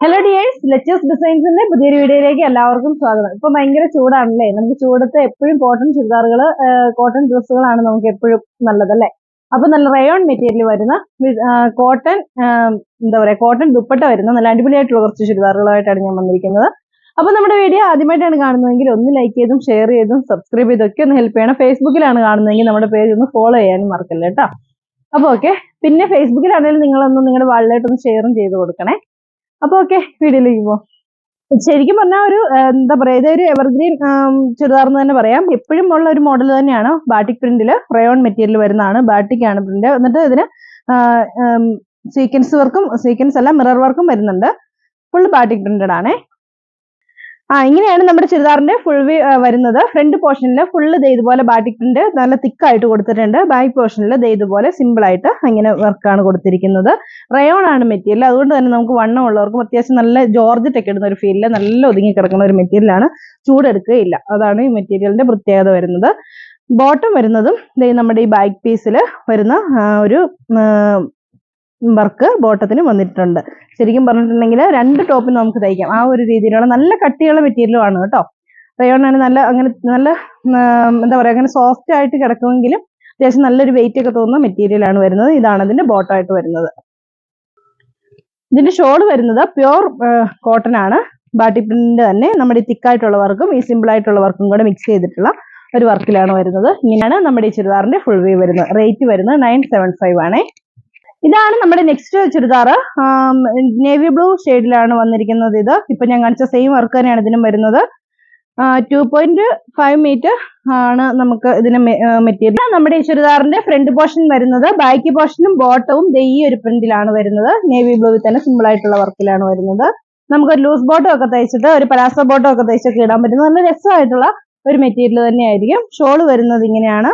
Hello dears ലെച്ചേഴ്സ് ഡിസൈൻസിന്റെ പുതിയൊരു വീഡിയോയിലേക്ക് എല്ലാവർക്കും സ്വാഗതം. ഇപ്പൊ ഭയങ്കര ചൂടാണല്ലേ? നമുക്ക് ചൂടത്ത് എപ്പോഴും കോട്ടൺ ചുരിദാറുകൾ കോട്ടൺ ഡ്രസ്സുകളാണ് നമുക്ക് എപ്പോഴും നല്ലത് അല്ലേ? അപ്പൊ നല്ല റയോൺ മെറ്റീരിയൽ വരുന്ന കോട്ടൺ എന്താ പറയാ കോട്ടൺ ദുപ്പട്ട വരുന്ന നല്ല അടിപൊളിയായിട്ടുള്ള കുറച്ച് ചുരിദാറുകളായിട്ടാണ് ഞാൻ വന്നിരിക്കുന്നത്. അപ്പൊ നമ്മുടെ വീഡിയോ ആദ്യമായിട്ടാണ് കാണുന്നതെങ്കിൽ ഒന്ന് ലൈക്ക് ചെയ്തും ഷെയർ ചെയ്തും സബ്സ്ക്രൈബ് ചെയ്തൊക്കെ ഒന്ന് ഹെൽപ്പ് ചെയ്യണം. ഫേസ്ബുക്കിലാണ് കാണുന്നതെങ്കിൽ നമ്മുടെ പേജ് ഒന്ന് ഫോളോ ചെയ്യാനും മറക്കല്ലേ കേട്ടോ അപ്പൊ ഓക്കെ പിന്നെ ഫേസ്ബുക്കിലാണെങ്കിലും നിങ്ങളൊന്ന് നിങ്ങളുടെ വാളിലായിട്ടൊന്ന് ഷെയറും ചെയ്ത് കൊടുക്കണേ. അപ്പൊ ഓക്കെ വീഡിയോയിലേക്ക് പോവാം ശരിക്കും പറഞ്ഞാൽ ഒരു എന്താ പറയാ ഇതൊരു എവർഗ്രീൻ ചുരിദാർ എന്ന് തന്നെ പറയാം. എപ്പോഴും ഉള്ള ഒരു മോഡൽ തന്നെയാണ് ബാട്ടിക് പ്രിന്റിൽ റയോൺ മെറ്റീരിയൽ വരുന്നതാണ് ബാട്ടിക് ആണ് പ്രിന്റ് എന്നിട്ട് ഇതിന് സീക്വൻസ് വർക്കും സീക്വൻസ് അല്ല മിറർ വർക്കും വരുന്നുണ്ട്. ഫുൾ ബാട്ടിക് പ്രിന്റഡ് ആണേ. ആ ഇങ്ങനെയാണ് നമ്മുടെ ചുരിദാറിന്റെ ഫുൾ വരുന്നത്. ഫ്രണ്ട് പോർഷനിൽ ഫുള്ള് ഇതുപോലെ ബാറ്റിക് പ്രിന്റ് നല്ല തിക്ക് ആയിട്ട് കൊടുത്തിട്ടുണ്ട്. ബാക്ക് പോർഷനിൽ ഇതുപോലെ സിമ്പിൾ ആയിട്ട് അങ്ങനെ വർക്കാണ് കൊടുത്തിരിക്കുന്നത്. റയോൺ ആണ് മെറ്റീരിയൽ അതുകൊണ്ട് തന്നെ നമുക്ക് വണ്ണം ഉള്ളവർക്കും അത്യാവശ്യം നല്ല ജോർജറ്റ് ഒക്കെ ഇടുന്ന ഒരു ഫീലിൽ നല്ല ഒതുങ്ങി കിടക്കുന്ന ഒരു മെറ്റീരിയലാണ് ചൂടെടുക്കുകയില്ല. അതാണ് ഈ മെറ്റീരിയലിന്റെ പ്രത്യേകത വരുന്നത്. ബോട്ടം വരുന്നതും നമ്മുടെ ഈ ബാക്ക് പീസിൽ വരുന്ന ഒരു വർക്ക് ബോട്ടത്തിന് വന്നിട്ടുണ്ട്. ശരിക്കും പറഞ്ഞിട്ടുണ്ടെങ്കിൽ രണ്ട് ടോപ്പിൽ നമുക്ക് തയ്ക്കാം. ആ ഒരു രീതിയിലുള്ള നല്ല കട്ടിയുള്ള മെറ്റീരിയലും ആണ് കേട്ടോ. റയോൺ ആണ് നല്ല അങ്ങനെ നല്ല എന്താ പറയുക അങ്ങനെ സോഫ്റ്റ് ആയിട്ട് കിടക്കുമെങ്കിലും അത്യാവശ്യം നല്ലൊരു വെയിറ്റ് ഒക്കെ തോന്നുന്ന മെറ്റീരിയലാണ് വരുന്നത്. ഇതാണ് അതിന്റെ ബോട്ടമായിട്ട് വരുന്നത്. ഇതിന്റെ ഷോൾ വരുന്നത് പ്യുർ കോട്ടൺ ആണ്. ബാട്ടി പ്രിന്റിന്റെ തന്നെ. നമ്മുടെ തിക്കായിട്ടുള്ള വർക്കും ഈ സിമ്പിൾ ആയിട്ടുള്ള വർക്കും കൂടെ മിക്സ് ചെയ്തിട്ടുള്ള ഒരു വർക്കിലാണ് വരുന്നത്. ഇങ്ങനെയാണ് നമ്മുടെ ഈ ചുരിദാറിന്റെ ഫുൾ വ്യൂ വരുന്നത്. റേറ്റ് വരുന്നത് നയൻ സെവൻ ഫൈവ് ആണേ. ഇതാണ് നമ്മുടെ നെക്സ്റ്റ് ചുരിദാർ. നേവി ബ്ലൂ ഷെയ്ഡിലാണ് വന്നിരിക്കുന്നത് ഇത്. ഇപ്പൊ ഞാൻ കാണിച്ച സെയിം വർക്ക് തന്നെയാണ് ഇതിനും വരുന്നത്. ടു പോയിന്റ് ഫൈവ് മീറ്റർ ആണ് നമുക്ക് ഇതിന് മെറ്റീരിയൽ നമ്മുടെ ഈ ചുരിദാറിന്റെ ഫ്രണ്ട് പോർഷൻ വരുന്നത്. ബാക്ക് പോർഷനും ബോട്ടവും ഈ ഒരു പ്രിന്റിലാണ് വരുന്നത്. നേവി ബ്ലൂവിൽ തന്നെ സിമ്പിൾ ആയിട്ടുള്ള വർക്കിലാണ് വരുന്നത്. നമുക്ക് ഒരു ലൂസ് ബോട്ടം ഒക്കെ തയ്ച്ചിട്ട് ഒരു പലാസോ ബോട്ടം ഒക്കെ തയ്ച്ചൊക്കെ ഇടാൻ പറ്റുന്ന നല്ല രസമായിട്ടുള്ള ഒരു മെറ്റീരിയൽ തന്നെയായിരിക്കും. ഷോൾ വരുന്നത് ഇങ്ങനെയാണ്.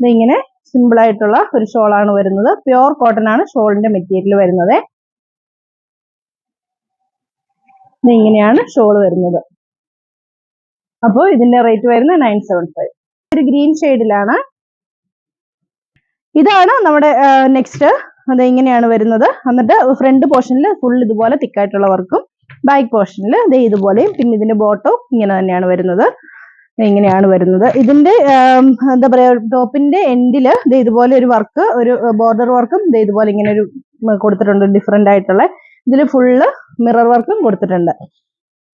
ഇതിങ്ങനെ സിമ്പിൾ ആയിട്ടുള്ള ഒരു ഷോൾ ആണ് വരുന്നത്. പ്യുർ കോട്ടൺ ആണ് ഷോളിന്റെ മെറ്റീരിയൽ വരുന്നത്. ഇങ്ങനെയാണ് ഷോൾ വരുന്നത്. അപ്പോൾ ഇതിന്റെ റേറ്റ് വരുന്നത് നയൻ സെവൻ ഫൈവ് ഒരു ഗ്രീൻ ഷെയ്ഡിലാണ് ഇതാണ് നമ്മുടെ നെക്സ്റ്റ് അത് ഇങ്ങനെയാണ് വരുന്നത്. എന്നിട്ട് ഫ്രണ്ട് പോർഷനിൽ ഫുൾ ഇതുപോലെ തിക്കായിട്ടുള്ള വർക്കും ബാക്ക് പോർഷനിൽ ഇത് ഇതുപോലെയും പിന്നെ ഇതിന്റെ ബോട്ടവും ഇങ്ങനെ തന്നെയാണ് വരുന്നത്. ഇങ്ങനെയാണ് വരുന്നത്. ഇതിന്റെ എന്താ പറയാ ടോപ്പിന്റെ എൻഡിൽ ഇതുപോലെ ഒരു വർക്ക് ഒരു ബോർഡർ വർക്കും ഇതുപോലെ ഇങ്ങനെ ഒരു കൊടുത്തിട്ടുണ്ട്. ഡിഫറെന്റ് ആയിട്ടുള്ള ഇതിൽ ഫുള്ള് മിറർ വർക്കും കൊടുത്തിട്ടുണ്ട്.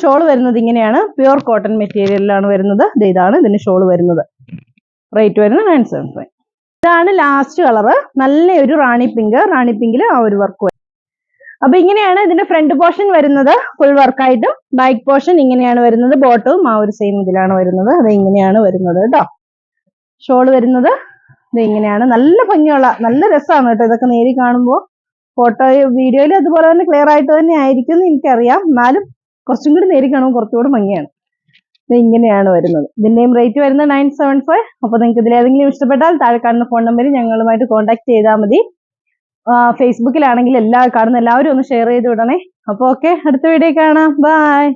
ഷോൾ വരുന്നത് ഇങ്ങനെയാണ്. പ്യുർ കോട്ടൺ മെറ്റീരിയലിലാണ് വരുന്നത്. ഇതാണ് ഇതിന് ഷോൾ വരുന്നത്. റേറ്റ് വരുന്നത് നയൻ സെവൻ ഫൈവ്. ഇതാണ് ലാസ്റ്റ് കളറ്. നല്ലൊരു റാണി പിങ്ക്. റാണി പിങ്കിൽ ആ ഒരു വർക്ക് അപ്പൊ ഇങ്ങനെയാണ് ഇതിന്റെ ഫ്രണ്ട് പോർഷൻ വരുന്നത്. ഫുൾ വർക്കായിട്ടും ബാക്ക് പോർഷൻ ഇങ്ങനെയാണ് വരുന്നത്. ബോട്ടവും ആ ഒരു സെയിം ഇതിലാണ് വരുന്നത്. അത് ഇങ്ങനെയാണ് വരുന്നത് കേട്ടോ. ഷോൾ വരുന്നത് ഇത് ഇങ്ങനെയാണ്. നല്ല ഭംഗിയുള്ള നല്ല രസമാണ് കേട്ടോ ഇതൊക്കെ നേരി കാണുമ്പോൾ ഫോട്ടോ വീഡിയോയിൽ അതുപോലെ തന്നെ ക്ലിയർ ആയിട്ട് തന്നെ ആയിരിക്കും എന്ന് എനിക്കറിയാം. എന്നാലും കുറച്ചും കൂടി നേരി കാണുമ്പോൾ കുറച്ചുകൂടി ഭംഗിയാണ്. ഇത് ഇങ്ങനെയാണ് വരുന്നത്. ഇതിന്റെയും റേറ്റ് വരുന്നത് നയൻ സെവൻ ഫൈവ് അപ്പോൾ നിങ്ങൾക്ക് ഇതിലേതെങ്കിലും ഇഷ്ടപ്പെട്ടാൽ താഴെ കാണുന്ന ഫോൺ നമ്പറിൽ ഞങ്ങളുമായിട്ട് കോൺടാക്ട് ചെയ്താൽ മതി. ഫേസ്ബുക്കിലാണെങ്കിൽ എല്ലാ കാണുന്ന എല്ലാവരും ഒന്ന് ഷെയർ ചെയ്ത് വിടണേ. അപ്പോൾ ഓക്കെ അടുത്ത വീഡിയോ കാണാം. ബൈ